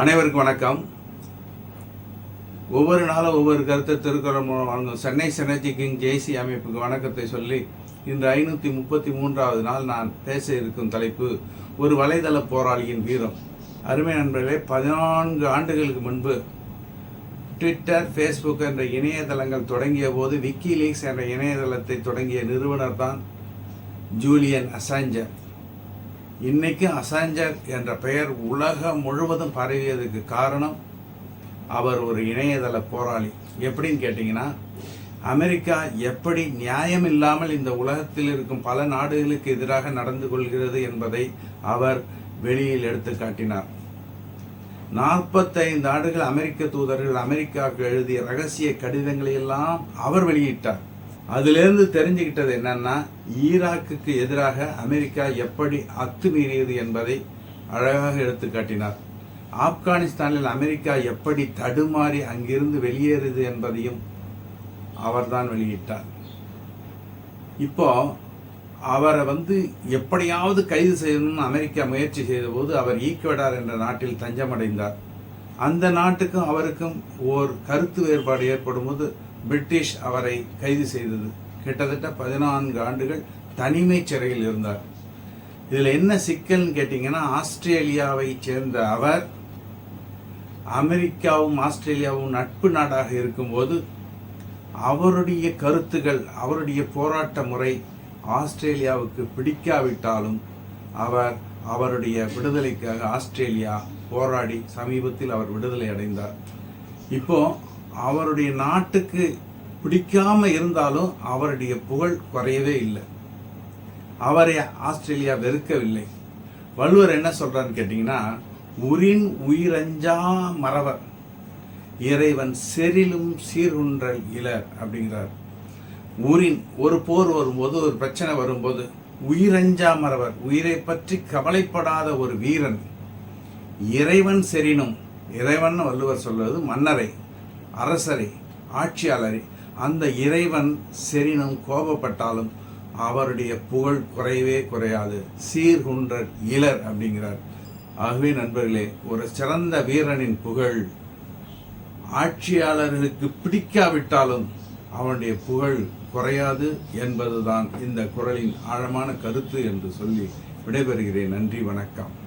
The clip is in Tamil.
அனைவருக்கும் வணக்கம். ஒவ்வொரு நாளும் ஒவ்வொரு கருத்தை திருக்குறள் மூலம் வழங்கும் சென்னை செனர்ஜி கிங் ஜெய்சி அமைப்புக்கு வணக்கத்தை சொல்லி இன்று ஐநூற்றி முப்பத்தி மூன்றாவது நாள் நான் பேச இருக்கும் தலைப்பு ஒரு வலைதள போராளியின் வீரம். அருமை நண்பர்களே பதினான்கு ஆண்டுகளுக்கு முன்பு ட்விட்டர் ஃபேஸ்புக் என்ற இணையதளங்கள் தொடங்கிய போது விக்கிலீக்ஸ் என்ற இணையதளத்தை தொடங்கிய நிறுவனர் தான் ஜூலியன் அசாஞ்சர் இன்னைக்கு அசாஞ்சர் என்ற பெயர் உலகம் முழுவதும் பரவியதுக்கு காரணம் அவர் ஒரு இணையதள போராளி. எப்படின்னு கேட்டிங்கன்னா அமெரிக்கா எப்படி நியாயம் இல்லாமல் இந்த உலகத்தில் இருக்கும் பல நாடுகளுக்கு எதிராக நடந்து கொள்கிறது என்பதை அவர் வெளியில் எடுத்து காட்டினார். நாற்பத்தைந்து ஆண்டுகள் அமெரிக்க தூதர்கள் அமெரிக்காவுக்கு எழுதிய ரகசிய கடிதங்களை எல்லாம் அவர் வெளியிட்டார். அதிலேருந்து தெரிஞ்சுக்கிட்டது என்னன்னா ஈராக்குக்கு எதிராக அமெரிக்கா எப்படி அத்துமீறியது என்பதை அழகாக எடுத்து காட்டினார். ஆப்கானிஸ்தானில் அமெரிக்கா எப்படி தடுமாறி அங்கிருந்து வெளியேறுது என்பதையும் அவர்தான் வெளியிட்டார். இப்போ அவரை வந்து எப்படியாவது கைது செய்யணும்னு அமெரிக்கா முயற்சி செய்தபோது அவர் ஈக்குவடார் என்ற நாட்டில் தஞ்சமடைந்தார். அந்த நாட்டுக்கும் அவருக்கும் ஓர் கருத்து வேறுபாடு ஏற்படும் போது பிரிட்டிஷ் அவரை கைது செய்தது. கிட்டத்தட்ட பதினான்கு ஆண்டுகள் தனிமை சிறையில் இருந்தார். இதில் என்ன சிக்கல்னு கேட்டிங்கன்னா ஆஸ்திரேலியாவை சேர்ந்த அவர் அமெரிக்காவும் ஆஸ்திரேலியாவும் நட்பு நாடாக இருக்கும்போது அவருடைய கருத்துகள் அவருடைய போராட்ட முறை ஆஸ்திரேலியாவுக்கு பிடிக்காவிட்டாலும் அவர் அவருடைய விடுதலைக்காக ஆஸ்திரேலியா போராடி சமீபத்தில் அவர் விடுதலை அடைந்தார். இப்போ அவருடைய நாட்டுக்கு பிடிக்காம இருந்தாலும் அவருடைய புகழ் குறையவே இல்லை. அவரை ஆஸ்திரேலியா வெறுக்கவில்லை. வள்ளுவர் என்ன சொல்றான்னு கேட்டிங்கன்னா உரின் உயிரஞ்சா மறவர் இறைவன் செரிலும் சீர்குன்றல் இலர் அப்படிங்கிறார். உரின் ஒரு போர் வரும்போது ஒரு பிரச்சனை வரும்போது உயிரஞ்சா மறவர் உயிரை பற்றி கவலைப்படாத ஒரு வீரன் இறைவன் செரினும் இறைவன் வள்ளுவர் சொல்வது மன்னரை. அரசரே ஆட்சியாளரே அந்த இறைவன் செரினும் கோபப்பட்டாலும் அவருடைய புகழ் குறையவே குறையாது. சீர்குன்றர் இலர் அப்படிங்கிறார். ஆகவே நண்பர்களே ஒரு சிறந்த வீரனின் புகழ் ஆட்சியாளர்களுக்கு பிடிக்காவிட்டாலும் அவனுடைய புகழ் குறையாது என்பதுதான் இந்த குரலின் ஆழமான கருத்து என்று சொல்லி விடைபெறுகிறேன். நன்றி வணக்கம்.